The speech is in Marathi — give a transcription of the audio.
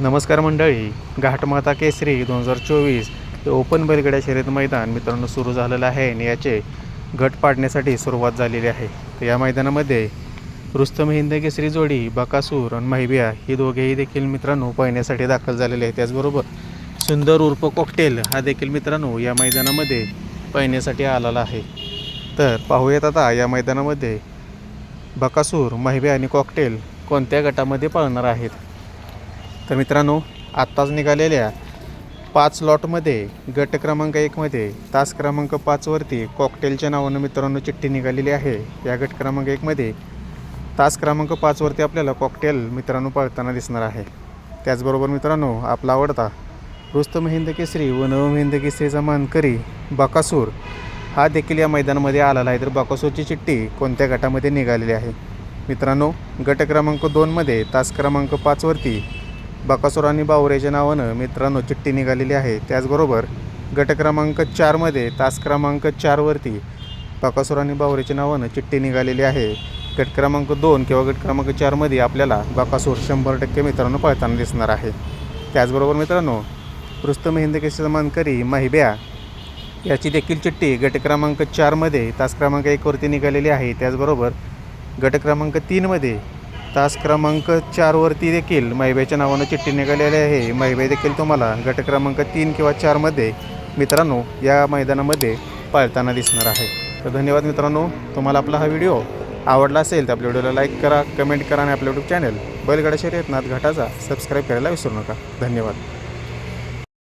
नमस्कार मंडळी. घाटमाता केसरी दोन हजार चोवीस हे ओपन बैलगड्या शर्यत मैदान मित्रांनो सुरू झालेलं आहे आणि याचे गट पाडण्यासाठी सुरुवात झालेली आहे. तर या मैदानामध्ये रुस्तम हिंद केसरी जोडी बकासूर आणि महिबिया ही दोघेही देखील मित्रांनो पाहण्यासाठी दाखल झालेले आहे त्याचबरोबर सुंदर उर्फ कॉकटेल हा देखील मित्रांनो या मैदानामध्ये पाहण्यासाठी आलेला आहे. तर पाहूयात आता या मैदानामध्ये बकासूर महिबे आणि कॉकटेल कोणत्या गटामध्ये पळणार आहेत? तर मित्रांनो आत्ताच निघालेल्या पाच लॉटमध्ये गट क्रमांक एकमध्ये तास क्रमांक पाचवरती कॉकटेलच्या नावानं मित्रांनो चिठ्ठी निघालेली आहे. या गट क्रमांक एकमध्ये तास क्रमांक पाचवरती आपल्याला कॉकटेल मित्रांनो पळताना दिसणार आहे. त्याचबरोबर मित्रांनो आपला आवडता रुस्तम हिंद केसरी व नवमहिंद केसरीचा मानकरी बकासूर हा देखील या मैदानामध्ये आलेला आहे. तर बकासूरची चिठ्ठी कोणत्या गटामध्ये निघालेली आहे? मित्रांनो गट क्रमांक दोनमध्ये तास क्रमांक पाचवरती बकासूर आणि बावरेच्या नावानं मित्रांनो चिठ्ठी निघालेली आहे. त्याचबरोबर गट क्रमांक चारमध्ये तास क्रमांक चारवरती बकासूर आणि बावरेच्या नावानं चिठ्ठी निघालेली आहे. गट क्रमांक दोन किंवा गट क्रमांक चारमध्ये आपल्याला बकासूर शंभर टक्के मित्रांनो पळताना दिसणार आहे. त्याचबरोबर मित्रांनो रुस्तम हिंद केसरीचा मानकरी महिब्या याची देखील चिठ्ठी गट क्रमांक चारमध्ये तास क्रमांक एकवरती निघालेली आहे. त्याचबरोबर गट क्रमांक तीनमध्ये तास क्रमांक चारवरती देखील महिब्याच्या नावानं चिठ्ठी निघालेली आहे. महिबा देखील तुम्हाला गट क्रमांक तीन किंवा चारमध्ये मित्रांनो या मैदानामध्ये पाळताना दिसणार आहे. तर धन्यवाद मित्रांनो तुम्हाला आपला हा व्हिडिओ आवडला असेल तर आपल्या व्हिडिओला लाईक करा कमेंट करा आणि आपल्या यूट्यूब चॅनल बैलगाडा शर्यतनाथ घाटाचा सबस्क्राईब करायला विसरू नका. धन्यवाद.